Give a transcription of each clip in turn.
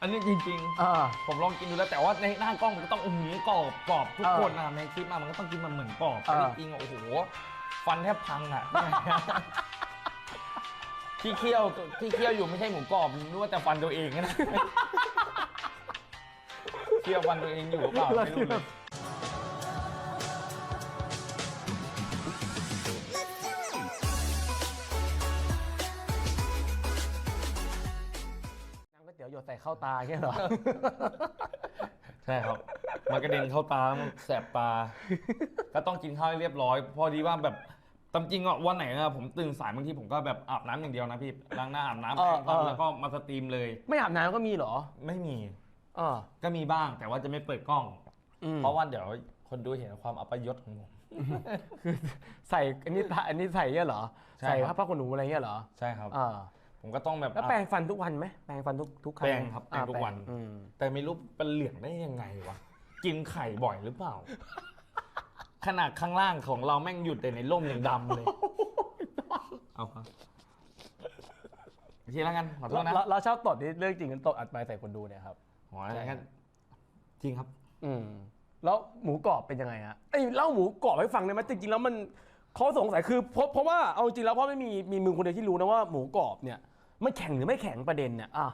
อันนี้จริงเออๆผมลองกินดูแล้วแต่ว่าในหน้ากล้องมันก็ต้องอื้อหือกรอบกรอบทุกเออคนนะในคลิปมามันก็ต้องกินมันเหมือนกรอบเออแต่จริงๆอะโอ้โหฟันแทบพังอะ ที่เคี้ยวที่เคี้ยวอยู่ไม่ใช่หมูกรอบนึกว่าแต่ฟันตัวเองนะ เคี้ยวฟันตัวเองอยู่หรือเปล่าไม่รู้เลย เตี๋ยวหยดใส่เข้าตาแค่เหรอ ใช่ครับ มันกระเด็นเข้าตามันแสบตา ก็ต้องกินข้าวให้เรียบร้อย พอดีว่าแบบตามจริงอะวันไหนอะผมตื่นสายบางทีผมก็แบบอาบน้ำอย่างเดียวนะพี่ล้างหน้าอาบน้ำเอแปรองฟันเออแล้วก็มาสตรีมเลย ไม่อาบน้ำก็มีเหรอ ไม่มีเออก็มีบ้างแต่ว่าจะไม่เปิดกล้องอืมเพราะว่าเดี๋ยวคนดูเห็นความอัปยศของผมคือใส่อันนี้อันนี้ใส่เงี้ยเหรอใช่ใส่ครับผ้าขนหนูอะไรเงี้ยเหรอ ใช่ครับอ่า ผมก็ต้องแบบแล้วแปรงฟันทุกวันไหมแปรงฟันทุกทุกครั้งแปรงครับแปรงอ่าทุกวันอืมแต่ไม่รู้เป็นเหลืองได้ยังไงวะ กินไข่บ่อยหรือเปล่า ขนาดข้างล่างของเราแม่งหยุดแต่ในร่มยังดำเลย เอาครับทีละกันขอโทษนะเราเราชอบตดนี่เรื่องจริงกันตดอัดไปใส่คนดูเนี่ยครับอ๋องั้นจริงครับ อืมแล้วหมูกรอบเป็นยังไงฮะไอ้ยเล่าหมูกรอบให้ฟังได้ไหมจริงๆแล้วมันเขาสงสัยคือเพราะเพราะว่าเอาจริงแล้วเพราะไม่มีมีมึงคนเดียวที่รู้นะว่าหมูกรอบเนี่ย มันแข็งหรือไม่แข็งประเด็นเนี่ยอะ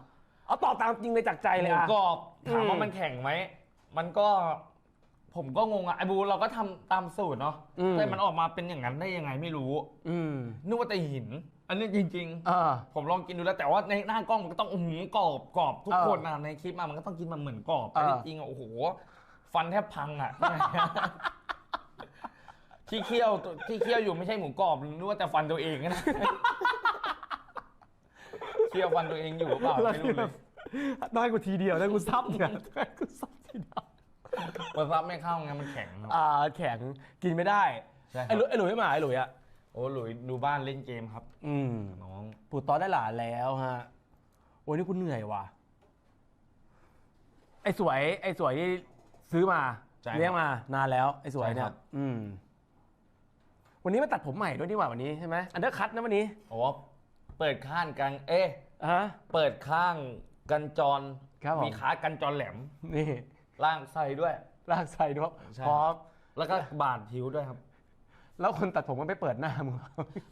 เอาตอบตามจริงเลยจากใจหเลยมูอะ กรอบถามอืว่ามมันแข็งไหม มันก็ ผมก็งงอะไอบูเราก็ทำตามสูตรเนาะอืมแต่มันออกมาเป็นอย่างนั้นได้ยังไงไม่รู้อืมนึกว่าแต่หิน อันนี้จริงอ่าๆผมลองกินดูแล้วแต่ว่าในหน้ากล้องมันก็ต้องอื้อหือกรอบกรอบทุกเออคนนะในคลิปมามันก็ต้องกินมันเหมือนกรอบแต่เออ จริงๆอะโอ้โห ฟันแทบพังอะที่เคี้ยวที่เคี้ยวอยู่ไม่ใช่หมูกรอบนึกว่าแต่ฟันตัวเองนะ เคี้ยวฟันตัวเองอยู่หรือเปล่าไม่รู้เลยได้กูทีเดียวได้กูซับเนี่ยได้กูซับทีเดียวมันซับไม่เข้าไงมันแข็งครับอ่าแข็งกินไม่ได้ใช่ครับไอ้หลุยไอ้หลุยไม่มาไอ้หลุยอะโอ้หลุยดูบ้านเล่นเกมครับ อืมน้องปู่ตอนได้หลานแล้วฮะโอ้ยนี่กูเหนื่อยว่ะไอ้สวย ไอ้สวยที่ซื้อมาใช่ครับเลี้ยงมานานแล้วไอ้สวยเนี่ใช่ครัยบอืมวันนี้มาตัดผมใหม่ด้วยนี่หว่าวันนี้ใช่ไหมอันเดอร์คัตนะวันนี้โอ้ เปิดข้างกันเอ๊ะอะฮะเปิดข้างกันจรครับผม มีขากันจรแหลมนี่ล่างไส้ด้วย ลากใส่ด้วยใช่ พร้อมแล้วก็บาดผิวด้วยครับ แล้วคนตัดผมมันไปเปิดหน้ามึง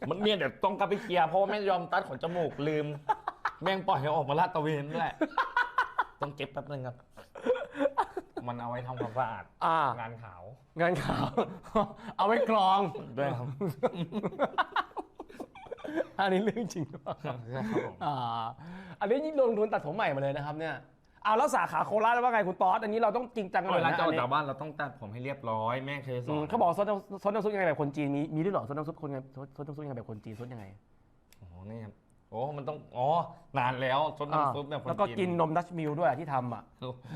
มันเนี่ยเดี๋ยวต้องกลับไปเคลียร์เพราะว่าไม่ยอมตัดขนจมูกลืม แม่งปล่อยให้ออกมาลาดตระเวนด้วยต้องเก็บแป๊บนึงครับ มันเอาไว้ทำความสะอาดอ่างานขาว งานข่าว เอาไว้กรอง ด้วยครับ อันนี้เรื่องจริงหรือเปล่าใช่ครับผมอ่าอันนี้ยิ่งลงทุนตัดผมใหม่มาเลยนะครับเนี่ยเอาแล้วสาขาโคราชว่าไงคุณต๊อดอันนี้เราต้องจริงจังกันหน่เวอยลานะจะออัอนกนี้จากบ้านเราต้องตัดผมให้เรียบร้อยแม่เคยสอือมนเขาบอกซดน้ำซดน้ำซุปยังไงแบบคนจีนมีมีด้วยเหรอซดน้ำซุปคนไงซดซดน้ำซุปยังไงแบบคนจีนซดยังไงโอ้โหนี่ครับโอ้มันต้องอ๋อนานแล้วซดน้ำซุปแบบคนแล้วก็จีกินนมดัชมิลด้วยที่ทำอะ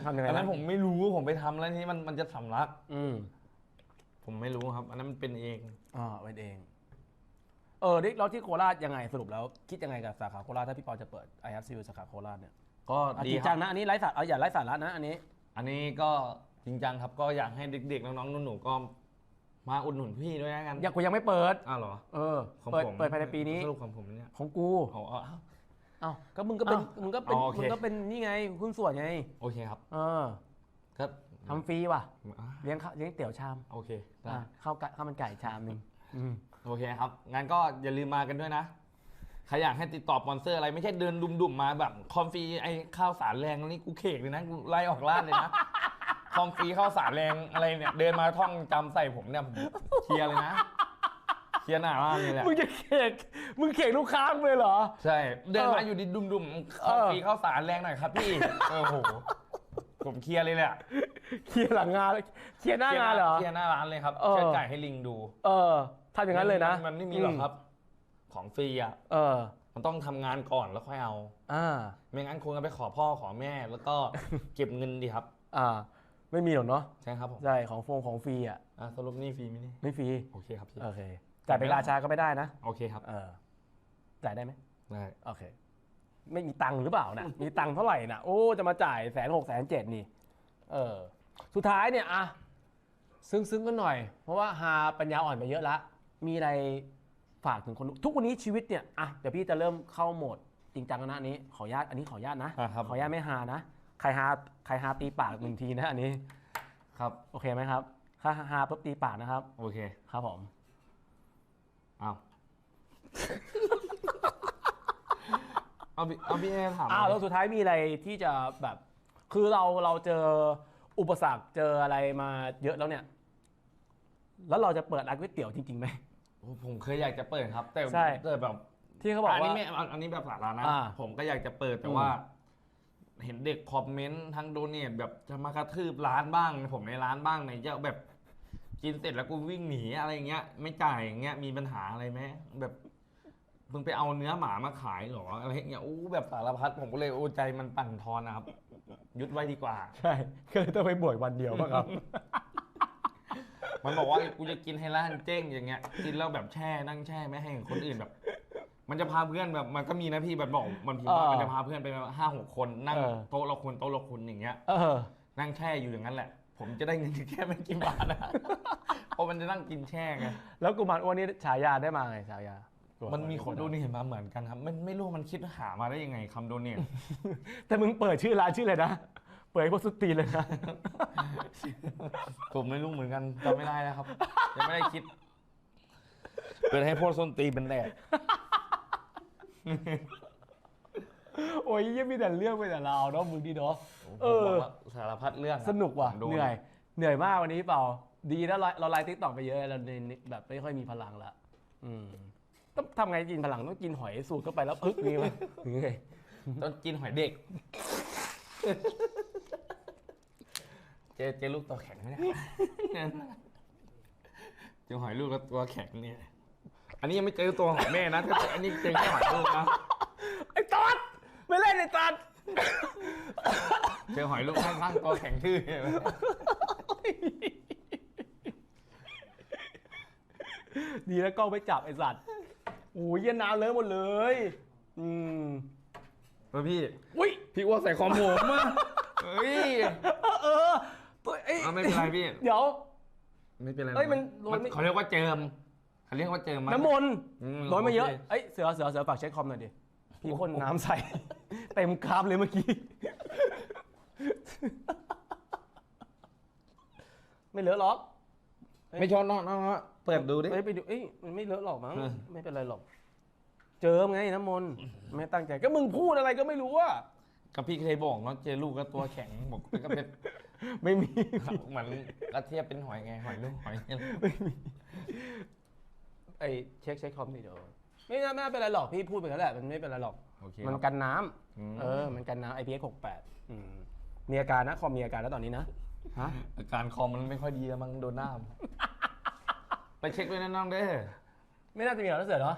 ทำยังไงนะอันนั้นผมไม่รู้ผมไปทำแล้วนี่มันมันจะสำลัก อืมผมไม่รู้ครับ อันนั้นมันเป็นเองอ่าเป็นเอง เออนี่แล้วที่โคราชยังไงสรุปแล้วคิดยังไงกับสาขาโคราชถ้าพี่ปอจะเปิด i f c สาขาโคราชเนี่ยก็อะดีจริงคจัรังบนะอันนี้ไร้สาระอย่าไร้สาระนะอันนี้ อันนี้ก็จริงจังครับก็อยากให้เด็กๆน้องๆหนูๆก็มาอุดหนุนพี่ด้วยนะกันอยากกูยังไม่เปิด อ้าวเหรอเออ ของเปิดผมเปิดภายในปีนี้สรุปของผมเนี่ยของกูอ๋ออ้าว เอ้าก็มึงก็เป็นอ้าวมึงก็เป็นอ๋อโอเค มึงก็เป็นนี่ไงหุ้นส่วนไง โอเคครับเออก็ทำฟรีว่ะ อะเลี้ยงข้าวเลี้ยงเตี๋ยวชามโอเคได้ อะข้าวไก่ข้าวมันไก่ชามหนึ่งอืม โอเคครับ งั้นก็อย่าลืมมากันด้วยนะ ใครอยากให้ติดต่อสปอนเซอร์อะไรไม่ใช่เดินดุมๆมาแบบคอมฟรีไอ้ข้าวสารแรงนี่กูเขกเลยนะกูไล่ออกร้านเลยนะ คอมฟรีข้าวสารแรงอะไรเนี่ยเดินมาท่องจำใส่ผมเนี่ยผมเคลียร์เลยนะเคลียร์หน้าร้านเลยแหละมึงจะเขกมึงเขกลูกค้ามึงเลยเหรอ ใช่ เดินมาเอออยู่ดีดุมๆคอมฟรีข้าวสารแรงหน่อยครับพี่ โอ้โห ผมเคลียร์เลยแหละ เคลียร์หลังงานเคลียร์หน้างานเหรอ เคลียร์หน้าร้านเลยครับเออ เชิญจ่ายให้ลิงดูเออทำอย่างนั้นเลยนะมันไม่มีหรอกครับ ของฟรีอะ เออ มันต้องทำงานก่อนแล้วค่อยเอา อ่า ไม่งั้นคุณก็ไปขอพ่อขอแม่ แล้วก็ เก็บเงินดีครับ อ่า ไม่มีหรอกเนาะใช่ครับผมใช่ของฟงของฟรีอะอะสรุปนี่ฟรีไหมนี่ไม่ฟรีโอเคครับพี่โอเคจ่ายเป็นราชาก็ไม่ได้นะโอเคครับเออจ่ายได้ไหมได้โอเค ไม่มีตังค์หรือเปล่านะมีตังค์เท่าไหร่นะโอ้จะมาจ่ายแสนหกแสนเจ็ดนี่ เออ สุดท้ายเนี่ยอะซึ้งซึ้งๆกันหน่อย เพราะว่าฮาปัญญาอ่อนไปเยอะละ มีอะไรฝากถึงคนดูทุกวันนี้ชีวิตเนี่ยอะเดี๋ยวพี่จะเริ่มเข้าโหมดจริงจังแล้วนะอันนี้ ขออนุญาตอันนี้ขออนุญาตนะ อ่าครับ ขออนุญาตไม่ฮานะ ใครฮาใครฮาตีปากหนึ่งทีนะอันนี้ ครับ โอเคไหมครับ ถ้าฮาปุ๊บตีปากนะครับ โอเค ครับผม เอาเอาพี่เอาพี่เอถามอ้าวแล้วสุดท้ายมีอะไรที่จะแบบ คือเราเราเจอ อุปสรรคเจออะไรมาเยอะแล้วเนี่ย แล้วเราจะเปิดร้านก๋วยเตี๋ยวจริงๆไหม โอ้ผมเคยอยากจะเปิดครับ แต่ใช่ แต่แบบที่เขาบอกอันนี้ว่า ไม่อันอันนี้แบบสาระนะ อ่าผมก็อยากจะเปิดแต่อืม ว่า เห็นเด็กคอมเมนต์ทั้งโดเนทแบบจะมากระทืบร้านบ้าง ผมในร้านบ้างไหนจะแบบกินเสร็จแล้วกูวิ่งหนีอะไรอย่างเงี้ย ไม่จ่ายอย่างเงี้ยมีปัญหาอะไรไหมแบบ มึงไปเอาเนื้อหมามาขายเหรออะไรอย่างเงี้ยอู้แบบสารพัดผมก็เลยโอ้ใจมันปั่นทอนนะครับยุดไว้ดีกว่า ใช่ก็เลยต้องไปบวชวันเดียวป่ะครับ มันบอกว่ากูจะกินให้ร้านเจ๊งอย่างเงี้ย กินแล้วแบบแช่นั่งแช่ไม่ให้คนอื่นแบบ มันจะพาเพื่อนแบบมันก็มีนะพี่แบบบอกมันพิมพ์ว่าเออมันจะพาเพื่อนไปห้าหกคนนั่งเออโต๊ะละคนโต๊ะละคนอย่างเงี้ยเออนั่งแช่อยู่อย่างนั้นแหละ ผมจะได้เงินแค่ไม่กี่บาทนะเพราะมันจะนั่งกินแช่ไงแล้วกุมารอ้วนนี่ฉายาได้มาไงฉายา มันมีคนโดเนทมาเหมือนกันครับไม่ไม่รู้มันคิดหามาได้ยังไงคำโดเนท แต่มึงเปิดชื่อร้านชื่ออะไรนะ เปิดให้พวกสุดตีนเลยนะ ผมไม่รู้เหมือนกันจำไม่ได้แล้วครับยังไม่ได้คิด เปิดให้พวกส้นตีนเป็นแดดโอ้ยยังมีแต่เรื่องไปแต่เราวเนาะมึงดีเนาะ เออ ผมบอกว่าสารพัดเรื่องอะสนุกว่ะผมโด เหนื่อย เหนื่อยมากวันนี้เปล่า ดีนะเราเราไลฟ์ติ๊กต็อกไปเยอะเราเลยแบบไม่ค่อยมีพลังละอืม ต้องทำไงกินพลังต้องกินหอยสูตรเข้าไปแล้วพึกนี่ไหมหรือไงต้องกินหอยเด็ก เจเจลูกตัวแข็งไหมเนี่ยเจอหอยลูกแล้วตัวแข็งเนี่ย อันนี้ยังไม่เจอตัวหอยแม่นะถ้าเจออันนี้เจอแค่หอยลูกนะไอ้ตัดไม่เล่นไอ้ตัดเจอหอยลูกข้างๆตัวแข็งทื่อเนี่ยดีแล้วกล้องไม่จับไอ้สัตว์ โอ้ยเย็นน้ำเลอะหมดเลย อืมแล้วพี่อุ้ยพี่อ้วกใส่คอมผมอะเฮ้ยเออตัวเอ้ยเอาไม่เป็นไรพี่ เดี๋ยว ไม่เป็นไรเอ้ยมันโรยไม่ เขาเรียกว่าเจิมเขาเรียกว่าเจิม น้ำมนต์อืมโรยมาเยอะโคเอ้ยเสือเสือเสือฝากเช็คคอมหน่อยดิพี่พ่นน้ำใส่ เต็มกราฟเลยเมื่อกี้ ไม่เลอะหรอกไม่ชอบน้องน้อง เปิดดูดิเอ้ยไปดูเอ้ยมันไม่เลอะหรอกมั้งเออ ไม่เป็นไรหรอก เจิมไงน้ำมนต์ไม่ตั้งใจก็มึงพูดอะไรก็ไม่รู้ว่ากับพี่เคยบอกเนาะเจอลูกก็ตัวแข็งบอกก็เป็นไม่มี เหมือนกระเทียบเป็นหอยไงหอยลูกหอยเนี่ยไอ้เช็คเช็คคอมดิเดี๋ยวไม่น่าไม่น่าเป็นไรหรอกพี่พูดไปแล้วแหละมันไม่เป็นไรหรอก โอเคมันครับกันน้ำอืม เออ มันกันน้ำ IPX 68อืมมีอาการนะคอมมีอาการแล้วตอนนี้นะฮะอาการคอมมันไม่ค่อยดีแล้วมั้งโดนน้ำ ไปเช็คด้วยนะน้องเด้อไม่น่าจะมีหรอกนะเสือเนาะ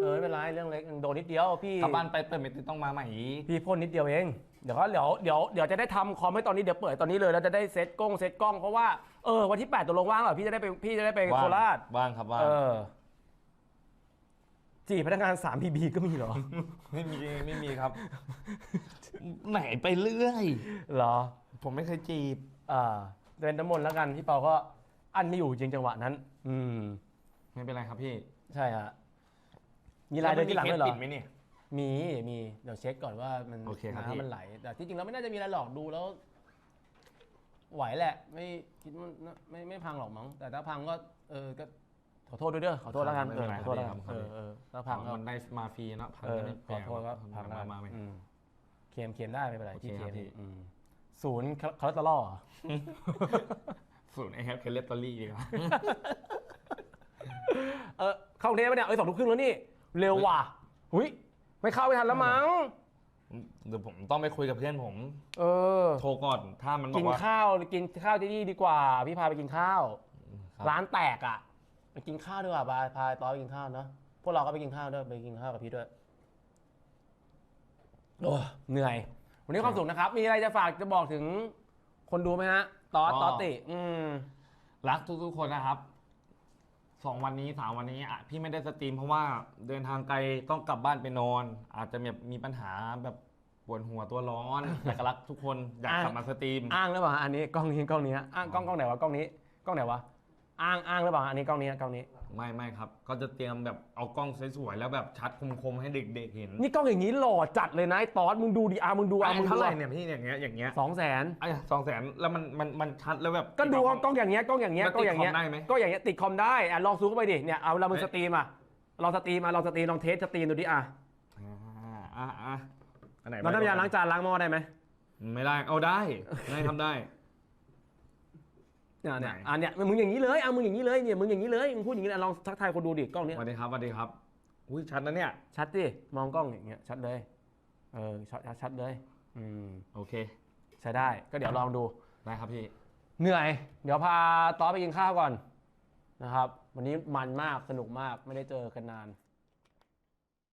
เออไม่เป็นไรเรื่องเล็กโดนนิดเดียวพี่ กลับบ้านไปเปิดเมติต้องมาใหม่อีกพี่พ่นนิดเดียวเอง เดี๋ยวก็เดี๋ยวเดี๋ยวเดี๋ยวจะได้ทำคอมให้ตอนนี้เดี๋ยวเปิดตอนนี้เลยแล้วจะได้เซตกล้องเซตกล้องเพราะว่าเออวันที่8ตัวลงว่างเหรอพี่จะได้ไปพี่จะได้ไปโคราชว่างครับว่างเออจีบพนักงาน3 PB ก็มีเหรอ ไม่มีไม่มีครับ ไหนไปเรื่อย เหรอผมไม่เคยจีบ อ่าเดินน้ำมนต์แล้วกันพี่เปาก็อันไม่อยู่จริงจังหวะนั้น อืม ไม่เป็นไรครับพี่ใช่ฮะมีรายเดือนที่หลังด้วยเหรอแวมันมีคสปิดไหมเนี่ย มี มี เดี๋ยวเช็คก่อนว่ามันโอเคครับพี่ น้ำมันไหล แต่ที่จริงแล้วไม่น่าจะมีอะไรหรอกดูแล้ว ไหวแหละ ไม่คิดว่าไม่ไม่พังหรอกมั้ง แต่ถ้าพังก็ เออ ก็ขอโทษด้วยเด้อ ขอโทษแล้วกันไม่เอเป็นอไรขอโทษแล้วกันครับเออเออถ้าพังก็ มันได้มาฟรีเนาะพันเออก็ไม่ขแปลอกโทษก็พังมาแล้วมาใหม่อืมเคลมเคลมได้ไม่เป็นไรโอเคที่เคลครับมพี่ อืมศูนย์คอเลสเตอรอลเหรอ สูตรไอแฮปเคเลตตอรี่ดีกว่าเออเข้ากรุงเทพปะเนี่ยเอ้ยสองทุ่มครึ่งแล้วนี่ เร็วว่ะหุยไม่เข้าไม่ทันแล้วมั้ง เดี๋ยวผมต้องไปคุยกับเพื่อนผม เออ โทรก่อน ถ้ามันบอกิกนว่า ข้าวกินข้าวที่นี่ดีกว่า พี่พาไปกินข้าว ครับ ร้านแตกอะไปกินข้าวดีกว่าพาพาต้อยไปกินข้าวเนอะพวกเราก็ไปกินข้าวด้วยไปกินข้าวกับพี่ด้วยโอ้เหนื่อย วันนี้ความสุขนะครับ มีอะไรจะฝากจะบอกถึงคนดูไหมฮะ ตอสตอสติ อืม รักทุกๆคนนะครับสองวันนี้สามวันนี้อะพี่ไม่ได้สตรีมเพราะว่าเดินทางไกลต้องกลับบ้านไปนอน อาจจะแบบมีปัญหาแบบปวดหัวตัวร้อนแต่ก็รักทุกคนอยากกลับมาสตรีม อ้างหรือเปล่าอันนี้กล้องนี้กล้องนี้ฮะอ้างกล้องกล้องไหนวะกล้องนี้กล้องไหนวะอ้างอ้างหรือเปล่าอันนี้กล้องนี้กล้องนี้อ ไม่ไม่ครับ ก็จะเตรียมแบบเอากล้องสวยๆแล้วแบบชัดคมๆให้เด็กๆเห็นนี่กล้องอย่างนี้หล่อจัดเลยนะไอ้ตอสมึงดูดิอามึงดูอาไอ้มึงดูเท่าไหร่เนี่ยพี่อย่างเงี้ยอย่างเงี้ยสองแสนไอ้สองแสนแล้วมันมันมันชัดแล้วแบบ ก็ดูว่ากล้องอย่างเงี้ยกล้องอย่างเงี้ยมันกล้องอย่างเงี้ยติดคอมได้ไหม ก็อย่างเงี้ยติดคอมได้อะลองซูมเข้าไปดิเนี่ยเอาเวลามึงเฮ้สยตรีมอะลองสตรีมมาลองสตรีมลองเทสสตรีมดูดิอะอ่าอ่าอ่าอันไหนเราทำยาล้างจานล้างหม้อได้ไหมไม่ได้เอาได้ได้ทำได้ เนี่ยเนี่ยไหนอะเนี่ยมึงอย่างนี้เลยอะมึงอย่างนี้เลยเนี่ยมึงอย่างนี้เลยมึงพูดอย่างนี้เลยลองทักทายคนดูดิกล้องเนี้ยสวัสดีครับสวัสดีครับอุ้ยชัดนะเนี่ย ชัดดิมองกล้องอย่างเงี้ยชัดเลยเออชัดชัดเลย อืมโอเค ใช้ได้ก็เดี๋ยวลองดูได้ครับพี่เหนื่อย เดี๋ยวพาต๊อปไปกินข้าวก่อนนะครับ วันนี้มันมากสนุกมากไม่ได้เจอกันนาน